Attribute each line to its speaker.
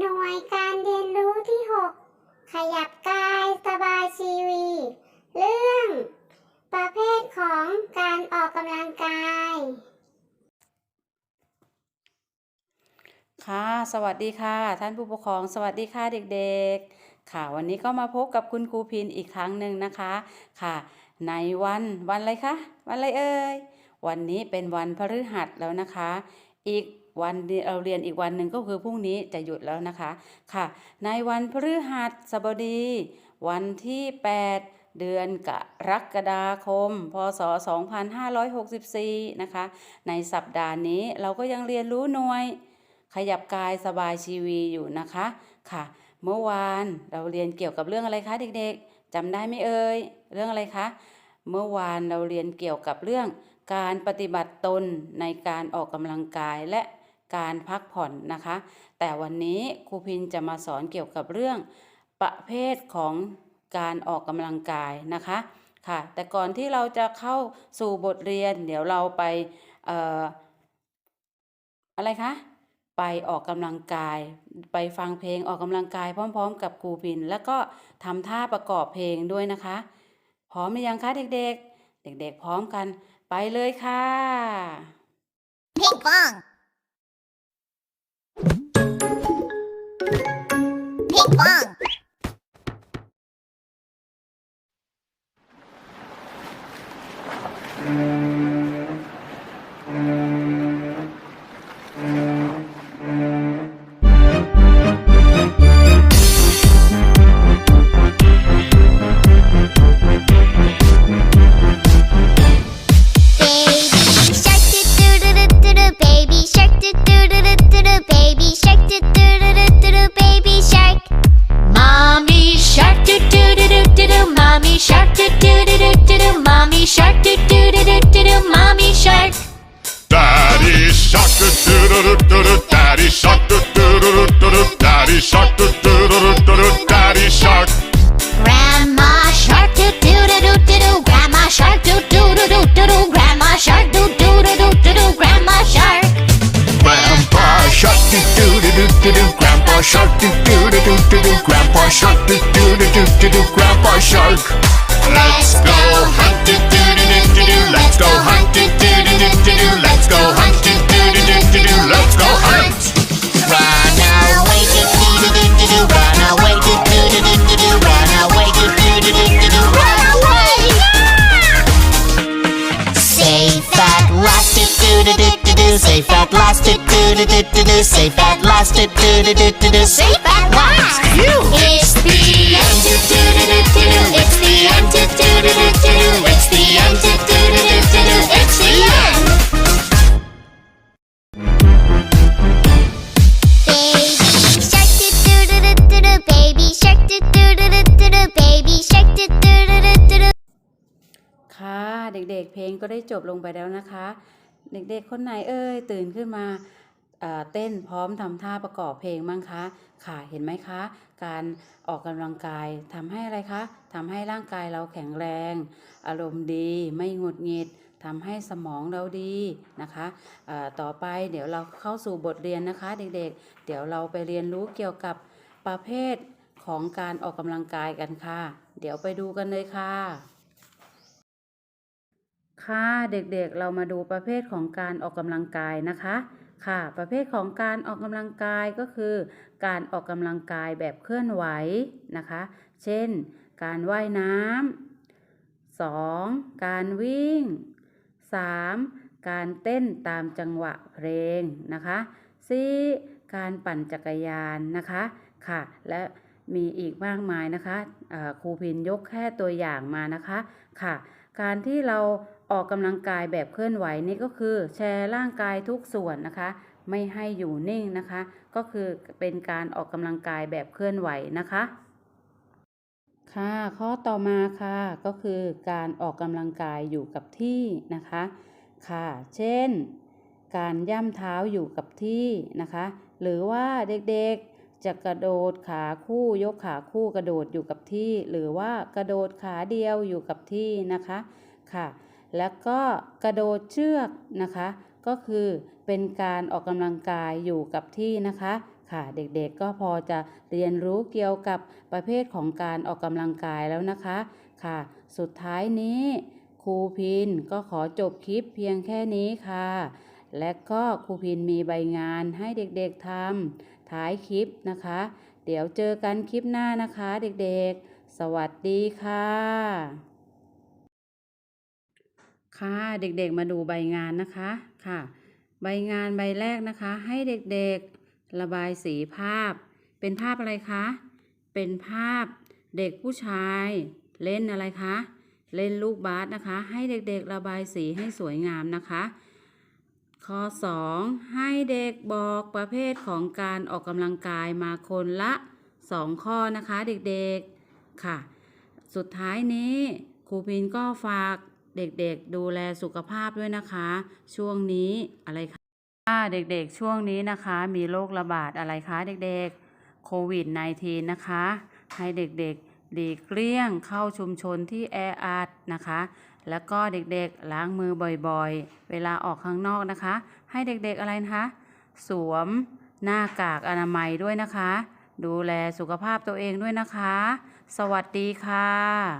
Speaker 1: หน่วยการเรียนรู้ที่ 6 ขยับกายสบายชีวี เรื่อง ประเภทของการออกกำลังกาย
Speaker 2: ค่ะ สวัสดีค่ะ ท่านผู้ปกครอง สวัสดีค่ะเด็กๆ ค่ะ วันนี้ก็มาพบกับคุณครูพินอีกครั้งหนึ่งนะคะค่ะ ในวันวันอะไรคะ วันอะไรเอ่ย วันนี้เป็นวันพฤหัสแล้วนะคะ อีก วันเราเรียนอีกวันหนึ่งก็คือพรุ่งนี้จะหยุดแล้วนะคะค่ะ ในวันพฤหัสบดี วันที่ 8 เดือนกรกฎาคม พศ 2564 นะคะ ในสัปดาห์นี้เราก็ยังเรียนรู้หน่วย ขยับกายสบายชีวีอยู่นะคะค่ะ เมื่อวานเราเรียนเกี่ยวกับเรื่องอะไรคะเด็กๆจำได้ไหมเอ่ยเรื่องอะไรคะเมื่อวานเราเรียนเกี่ยวกับเรื่องการปฏิบัติตนในการออกกำลังกายและ การพักผ่อนนะคะ แต่วันนี้ครูพินจะมาสอนเกี่ยวกับเรื่องประเภทของการออกกำลังกายนะคะค่ะ แต่ก่อนที่เราจะเข้าสู่บทเรียน เดี๋ยวเราไปอออะไรคะไปออกกำลังกาย ไปฟังเพลงออกกำลังกายพร้อม ๆ กับครูพิน แล้วก็ทำท่าประกอบเพลงด้วยนะคะ พร้อมหรือยังคะเด็กๆ เด็กๆ พร้อมกัน ไปเลยค่ะ
Speaker 3: Ping pong. bunk. Do do do do do mommy shark do do do do do do mommy shark.
Speaker 4: Daddy shark do do do do do do Daddy shark do do do do do do Daddy shark do do do do do do Daddy shark.
Speaker 3: Grandma shark do do do do do do grandma shark do do do do do do grandma shark do do do do do do grandma shark.
Speaker 4: Grandpa shark do do do do do do Grandpa shark do do do do do do Grandpa shark do do do do do do Grandpa shark Let's go hunt do do do do do do Let's go hunt do do do do do do Let's go hunt do do do do do do Let's go hunt.
Speaker 3: Run away do do do do do do run away do do do do do do run away do do do do do do run away. Safe at last do do do do do do safe at last do do do do do do safe at last do do do do do do safe
Speaker 2: ค่ะเด็กๆ เพลงก็ได้จบลงไปแล้วนะคะ เด็กๆ คนไหนเอ่ยตื่นขึ้นมาเเต้นพร้อมทำท่าประกอบเพลงมั้งคะ ค่ะเห็นไหมคะ การออกกำลังกายทำให้อะไรคะทำให้ร่างกายเราแข็งแรง อารมณ์ดีไม่หงุดหงิดทำให้สมองเราดีนะคะต่อไปเดี๋ยวเราเข้าสู่บทเรียนนะคะ เด็กๆ เดี๋ยวเราไปเรียนรู้เกี่ยวกับประเภทของการออกกำลังกายกันค่ะ เดี๋ยวไปดูกันเลยค่ะ ค่ะเด็กๆเรามาดูประเภทของการออกกำลังกายนะคะ ค่ะ ประเภทของการออกกำลังกายก็คือ การออกกำลังกายแบบเคลื่อนไหวนะคะ เช่น การว่ายน้ำ 2. การวิ่ง 3. การเต้นตามจังหวะเพลงนะคะ 4. การปั่นจักรยานนะคะ ค่ะ และ มีอีกมากมายนะคะครูพินยกแค่ตัวอย่างมานะคะค่ะ การที่เราออกกำลังกายแบบเคลื่อนไหวนี่ก็คือ แชร์ร่างกายทุกส่วนนะคะ ไม่ให้อยู่นิ่งนะคะ ก็คือเป็นการออกกำลังกายแบบเคลื่อนไหวนะคะค่ะข้อต่อมาค่ะก็คือการออกกำลังกายอยู่กับที่นะคะค่ะ เช่น การย่ำเท้าอยู่กับที่นะคะ หรือว่าเด็กๆ จะกระโดดขาคู่ยกขาคู่กระโดดอยู่กับที่ หรือว่ากระโดดขาเดียวอยู่กับที่นะคะค่ะ แล้วก็กระโดดเชือกนะคะ ก็คือเป็นการออกกำลังกายอยู่กับที่นะคะค่ะเด็กๆก็พอจะเรียนรู้เกี่ยวกับประเภทของการออกกำลังกายแล้วนะคะค่ะ สุดท้ายนี้ครูพินก็ขอจบคลิปเพียงแค่นี้ค่ะ และก็ครูพินมีใบงานให้เด็กๆทำ ท้ายคลิปนะคะ เดี๋ยวเจอกันคลิปหน้านะคะเด็กๆ สวัสดีค่ะ ค่ะเด็กๆมาดูใบงานนะคะค่ะ ใบงานใบแรกนะคะ ให้เด็กๆระบายสีภาพ เป็นภาพอะไรคะ เป็นภาพเด็กผู้ชายเล่นอะไรคะ เล่นลูกบาสนะคะ ให้เด็กๆระบายสีให้สวยงามนะคะ ข้อ 2 ให้เด็กบอกประเภทของการออกกำลังกายมาคนละ 2 ข้อนะคะเด็กๆค่ะ สุดท้ายนี้ครูพินก็ฝากเด็กๆดูแลสุขภาพด้วยนะคะ ช่วงนี้อะไรคะเด็กๆช่วงนี้นะคะ มีโรคระบาดอะไรคะเด็กๆโควิด -19 นะคะ ให้เด็กๆ หลีกเลี่ยงเข้าชุมชนที่แออัดนะคะ แล้วก็เด็กๆล้างมือบ่อยๆ เวลาออกข้างนอกนะคะ ให้เด็กๆอะไรนะคะ สวมหน้ากากอนามัยด้วยนะคะ ดูแลสุขภาพตัวเองด้วยนะคะ สวัสดีค่ะ